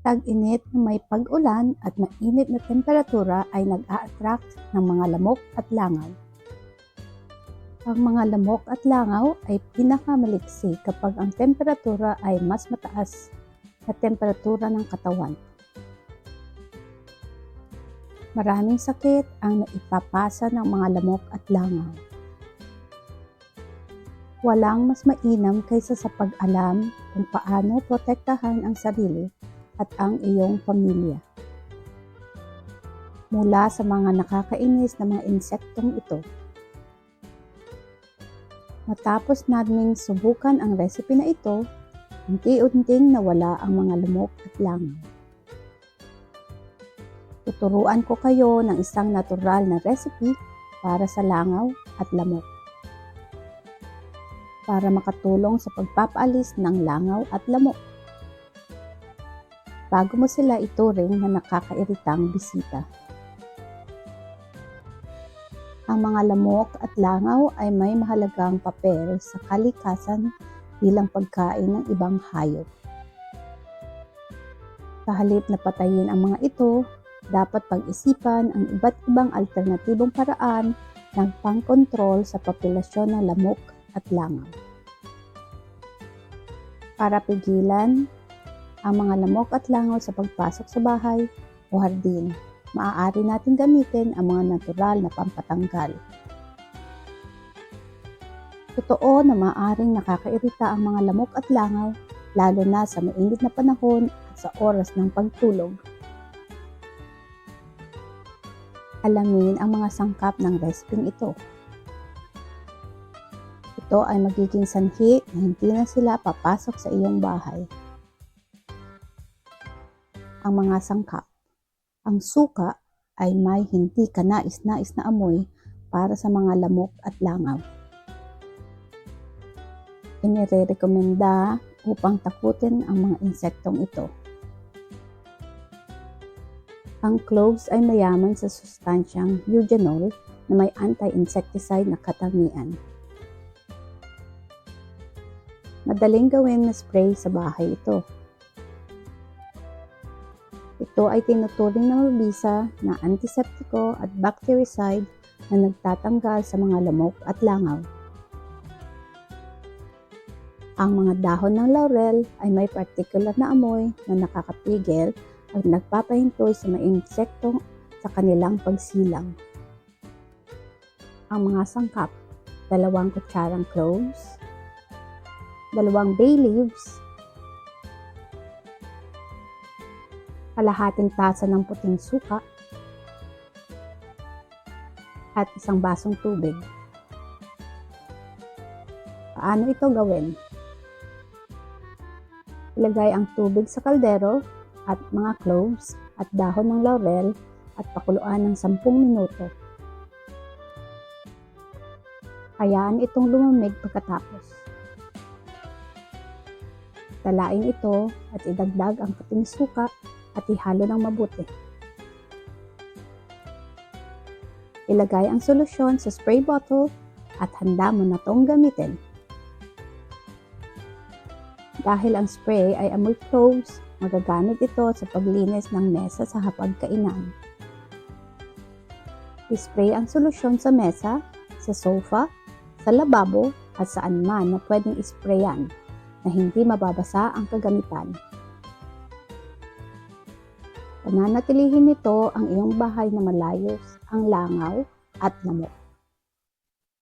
Tag-init na may pag-ulan at mainit na temperatura ay nag-a-attract ng mga lamok at langaw. Ang mga lamok at langaw ay pinakamaliksi kapag ang temperatura ay mas mataas na temperatura ng katawan. Maraming sakit ang naipapasa ng mga lamok at langaw. Walang mas mainam kaysa sa pag-alam kung paano protektahan ang sarili at ang iyong pamilya. Mula sa mga nakakainis na mga insektong ito. Matapos naming subukan ang recipe na ito, unti-unting nawala ang mga lamok at langaw. Tuturuan ko kayo ng isang natural na recipe para sa langaw at lamok para makatulong sa pagpapaalis ng langaw at lamok. Bago mo sila ituring na nakakairitang bisita. Ang mga lamok at langaw ay may mahalagang papel sa kalikasan bilang pagkain ng ibang hayop. Sa halip na patayin ang mga ito, dapat pag-isipan ang iba't ibang alternatibong paraan ng pangkontrol sa populasyon ng lamok at langaw. Para pigilan ang mga lamok at langaw sa pagpasok sa bahay o hardin, maaari natin gamitin ang mga natural na pampatanggal. Totoo na maaaring nakakairita ang mga lamok at langaw lalo na sa mainit na panahon at sa oras ng pagtulog. Alamin ang mga sangkap ng resting ito. Ito ay magiging sanhi na hindi na sila papasok sa iyong bahay. Ang mga sangkap. Ang suka ay may hindi kanais-nais na amoy para sa mga lamok at langaw. Inirerekomenda upang takutin ang mga insektong ito. Ang cloves ay mayaman sa sustansyang eugenol na may anti-insecticide na katangian. Madaling gawin na spray sa bahay ito. Ito ay tinuturing na mabisa na antiseptiko at bactericide na nagtatanggal sa mga lamok at langaw. Ang mga dahon ng laurel ay may particular na amoy na nakakapigil at nagpapahintoy sa mga insekto sa kanilang pagsilang. Ang mga sangkap, dalawang kutsarang cloves, dalawang bay leaves, kalahating tasa ng puting suka, at isang basong tubig. Paano ito gawin? Ilagay ang tubig sa kaldero at mga cloves at dahon ng laurel at pakuluan ng 10 minuto. Hayaan itong lumamig pagkatapos. Talain ito at idagdag ang puting suka at ihalo ng mabuti. Ilagay ang solusyon sa spray bottle at handa mo na tong gamitin. Dahil ang spray ay amoy cloves, magagamit ito sa paglinis ng mesa sa hapagkainan. I-spray ang solusyon sa mesa, sa sofa, sa lababo at saan man na pwedeng isprayan na hindi mababasa ang kagamitan. Pananatilihin nito ang iyong bahay na malayos ang langaw at lamok.